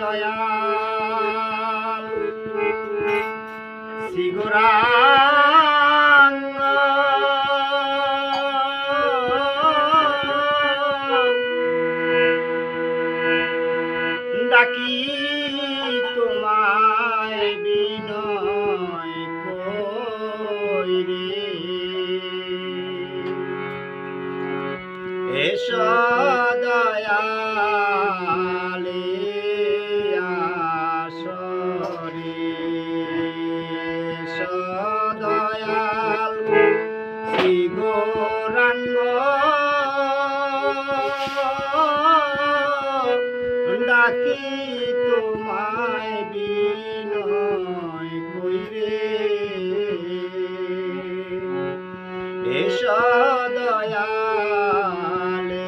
দয়াল। সিগুরাঙ্গ ডাকি ডাকি তোমায় বিনয় কইরে। এসো দয়ালে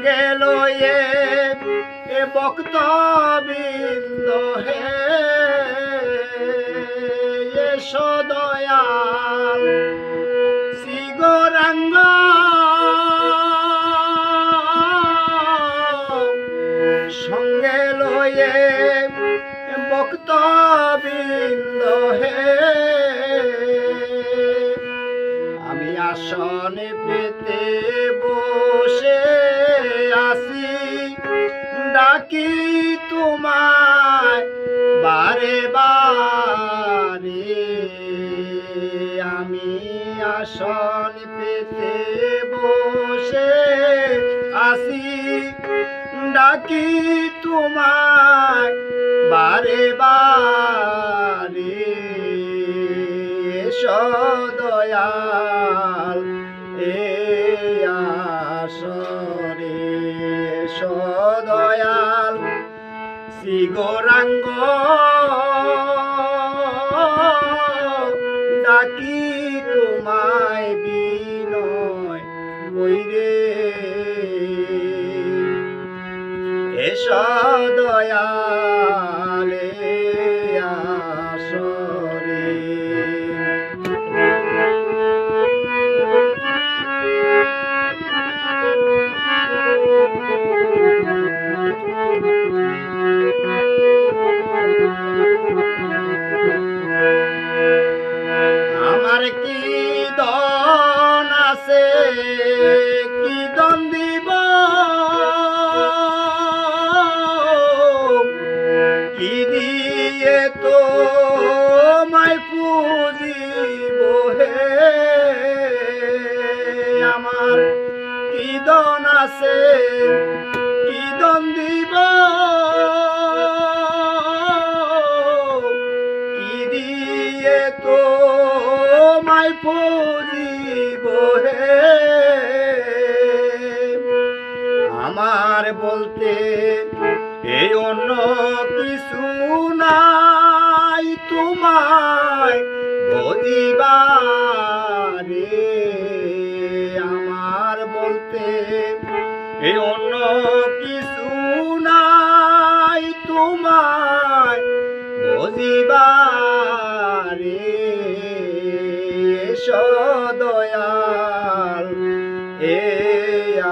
সঙ্গে লয়ে এ বক্তবৃন্দ হে। এসো দয়াল, শ্রীগরাঙ্গ। সঙ্গে লয়ে বক্তবৃন্দ হে। আমি আসনে পেতে বসে আসি, ডাকি তোমায় বারে বারে। আমি আসন পেতে বসে আসি, ডাকি তোমায় বারে বারে। এসো দয়াল, এ আসরে এসো দয়াল শ্রী গৌরাঙ্গ ডাকি তোমায় বিনয় কইরে এ দয়ালে দন আছে, কি দন দিব? কি দিয়ে তো মাই পুজিব হে? আমার কি দন আছে? পুজিব হে আমার বলতে এই অন্য কিছু নাই তোমায় বুঝিবারে আমার বলতে এই অন্য কিছু নাই তোমায় বুঝিবারে এসো দয়াল এ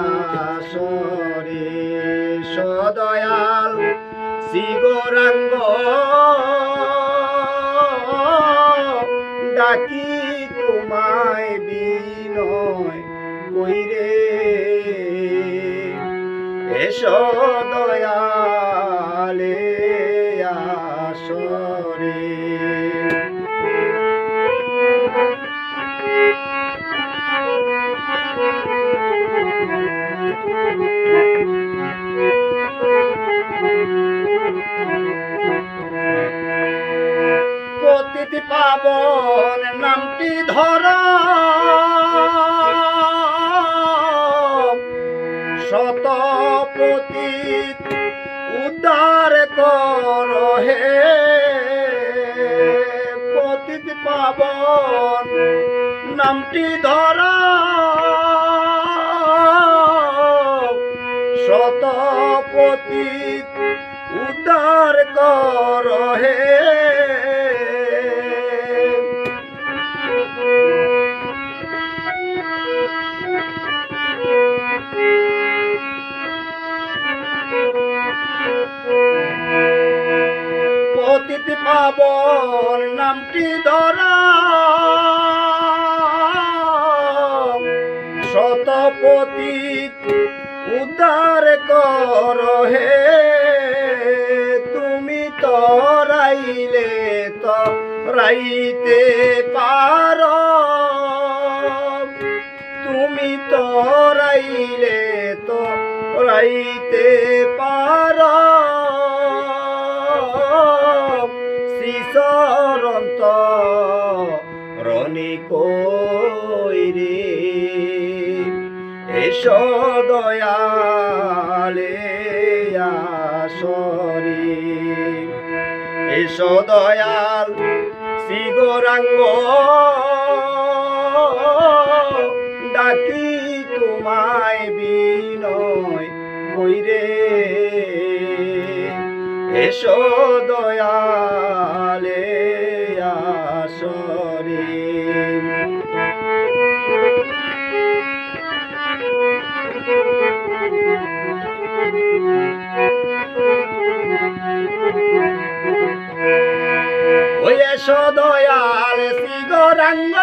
আসরে সদয়াল শিগরাঙ্গ ডাকি তোমায় বিনয় কইরে। এসো দয়ালে আসরে প্রতিটি পাবন নামটি ধর। শত পতিত উদ্ধার কর হে পতিত পাবন নামটি ধরা। শত পতিত উদ্ধার কর হে পাবন নামটি ধরা। শত পতিত উদ্ধার কর হে, তুমি তরাইলে তরাইতে পার। তুমি তরাইলে তরাইতে পার। শিশরন্ত রনি কইরে এসো দয়ালে আসরে। এসো দয়াল শিগরাঙ্গ ডাকি তোমায় বিনয় কইরে। এসো দয়ালে আসরে। ওই এসো দয়াল শিগরাঙ্গ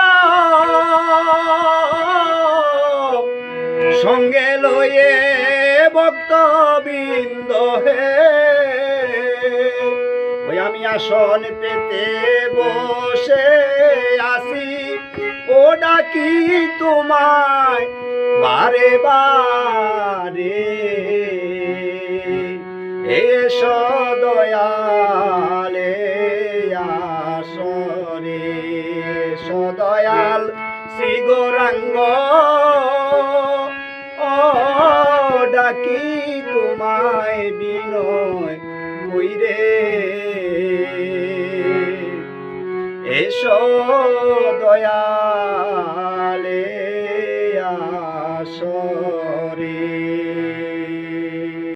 সঙ্গে লয়ে ভক্তবৃন্দ হে। আমি আসন পেতে বসে আসি ও ডাকি তোমায় বারে বারে। এসো দয়ালে আসরে সদয়াল শিগরাঙ্গ ও ডাকি তোমায় বিনয় কইরে। এসো দয়ালে আসো।